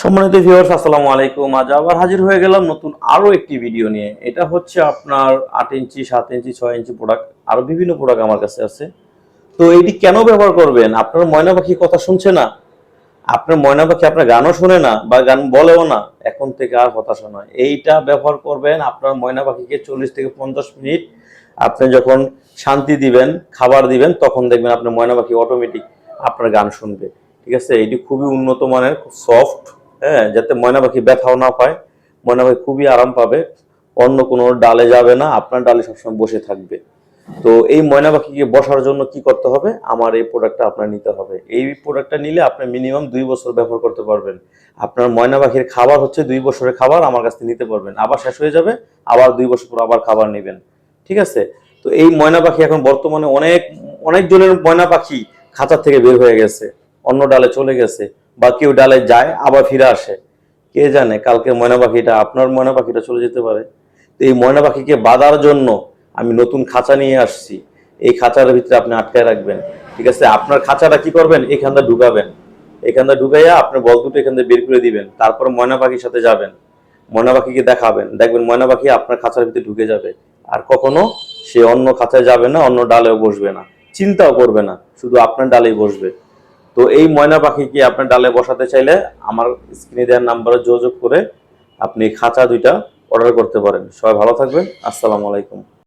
সম্মানিত ভিউয়ার্স আসসালামু আলাইকুম। আজ আবার হাজির হয়ে গেলাম নতুন আরও একটি ভিডিও নিয়ে। এটা হচ্ছে আপনার আট ইঞ্চি, সাত ইঞ্চি, ছয় ইঞ্চি প্রোডাক্ট আরও বিভিন্ন প্রোডাক্ট আমার কাছে আছে। তো এটি কেন ব্যবহার করবেন? আপনার ময়না পাখি কথা শুনছে না? আপনার ময়না পাখি আপনার গানও শোনে না বা গান বলেও না? এখন থেকে আর হতাশা নয়। এইটা ব্যবহার করবেন আপনার ময়না পাখিকে চল্লিশ থেকে পঞ্চাশ মিনিট। আপনি যখন শান্তি দিবেন, খাবার দিবেন, তখন দেখবেন আপনার ময়না পাখি অটোমেটিক আপনার গান শুনবে। ঠিক আছে? এটি খুবই উন্নত মানের, খুব সফট হ্যাঁ যাতে ময়না পাখি ব্যথাও না পায়, ময়না পাখি খুবই আরাম পাবে, অন্য কোনো ডালে যাবে না, আপনার ডালে সবসময় বসে থাকবে। তো এই ময়না পাখিকে বসার জন্য কি করতে হবে? আমার এই প্রোডাক্টটা আপনার নিতে হবে। এই প্রোডাক্টটা নিলে আপনি মিনিমাম দুই বছর ব্যবহার করতে পারবেন। আপনার ময়না পাখির খাবার হচ্ছে দুই বছরের খাবার, আমার কাছ থেকে নিতে পারবেন। আবার শেষ হয়ে যাবে, আবার দুই বছর পর আবার খাবার নেবেন। ঠিক আছে? তো এই ময়না পাখি এখন বর্তমানে অনেক, অনেকজনের ময়না পাখি খাঁচার থেকে বের হয়ে গেছে, অন্য ডালে চলে গেছে। বা কেউ ডালে যায়, আবার ফিরে আসে। কে জানে, কালকে ময়না পাখিটা আপনার ময়না পাখিটা চলে যেতে পারে। তো এই ময়না পাখিকে বাঁধার জন্য আমি নতুন খাঁচা নিয়ে আসছি। এই খাঁচার ভিতরে আপনি আটকায় রাখবেন। ঠিক আছে, আপনার খাঁচাটা কি করবেন? এখানটা ঢুকাবেন। এখানটা ঢুকাইয়া আপনার বল দুটো এখান থেকে বের করে দিবেন। তারপর ময়না পাখির সাথে যাবেন। ময়না পাখিকে দেখাবেন। দেখবেন ময়না পাখি আপনার খাঁচার ভিতরে ঢুকে যাবে। আর কখনো সে অন্য খাঁচায় যাবে না, অন্য ডালেও বসবে না। চিন্তাও করবে না। শুধু আপনার ডালেই বসবে। তো এই ময়না পাখিকে আপনার ডালে বসাতে চাইলে আমার স্ক্রিনে দেওয়ার নাম্বারে যোগাযোগ করে আপনি খাঁচা দুইটা অর্ডার করতে পারেন। সবাই ভালো থাকবেন। আসসালামু আলাইকুম।